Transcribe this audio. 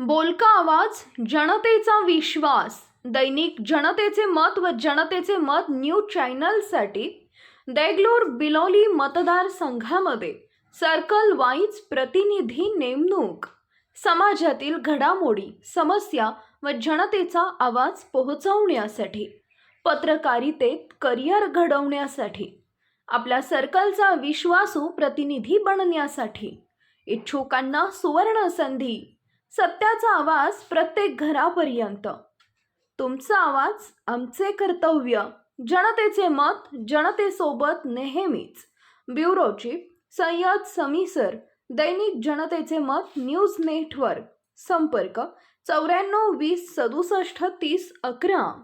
बोलका आवाज जनतेचा विश्वास. दैनिक जनतेचे मत व जनतेचे मत न्यूज चॅनलसाठी देगलूर बिलोली मतदारसंघामध्ये सर्कल वाईज प्रतिनिधी नेमणूक. समाजातील घडामोडी समस्या व जनतेचा आवाज पोहोचवण्यासाठी पत्रकारितेत करिअर घडवण्यासाठी आपल्या सर्कलचा विश्वासू प्रतिनिधी बनण्यासाठी. इच्छुकांना सुवर्ण संधी सत्याचा आवाज प्रत्येक घरापर्यंत. तुमचा आवाज आमचे कर्तव्य जनतेचे मत जनतेसोबत नेहमीच. ब्युरो चीफ सय्यद समीसर दैनिक जनतेचे मत न्यूज नेटवर्क संपर्क चौऱ्याण्णव वीस सदुसष्ट तीस अकरा.